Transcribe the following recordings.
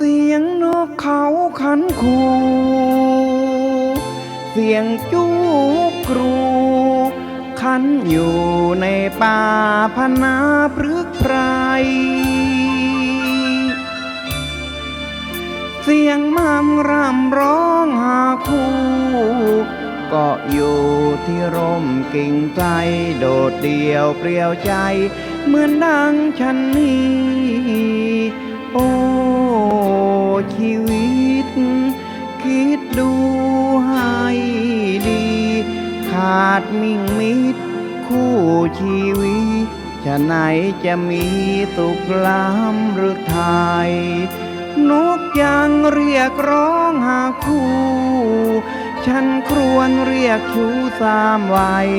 เสียงนกเขาขันคูเสียงจูกรู ขันอยู่ในป่าพนาพฤกษ์ไพรเสียงมามร่ำร้องหาคู่ก็อยู่ที่ร่มกิ่งใจโดดเดี่ยวเปลี่ยวใจ เหมือนดังฉันนี้ ให้ดี ขาดมิ่งมิตร คู่ชีวิตจะไหนจะมีสุขล้ำหรือไทยนกยังเรียกร้องหาคู่ ฉันครวญเรียกชูสามวัย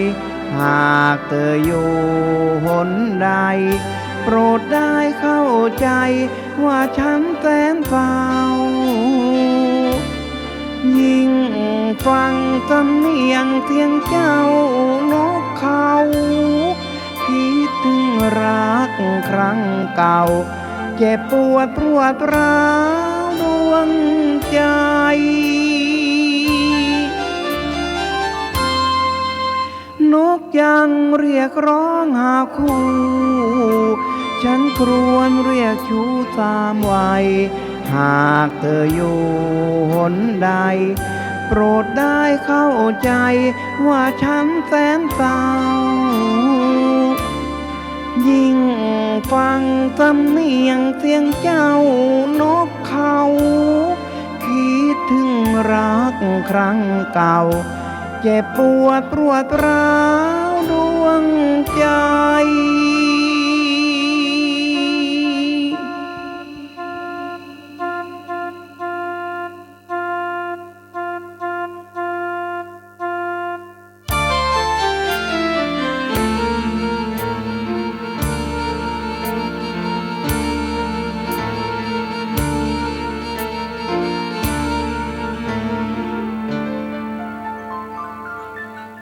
หากเธออยู่หนใด โปรดได้เข้าใจว่าฉันแสนเศร้า ฟังสำเนียงเสียงเจ้านกเขาคิดถึงรักครั้งเก่า เจ็บปวดปวดร้าวดวงใจนกยังเรียกร้องหาคู่ ฉันครวญเรียกชูสามวัย หากเธออยู่หนใด โปรดได้เข้าใจว่าฉันแสนเศร้า ยิ่งฟังสำเนียงเสียงเจ้านกเขา คิดถึงรักครั้งเก่า เจ็บปวดปวดร้าวดวงใจ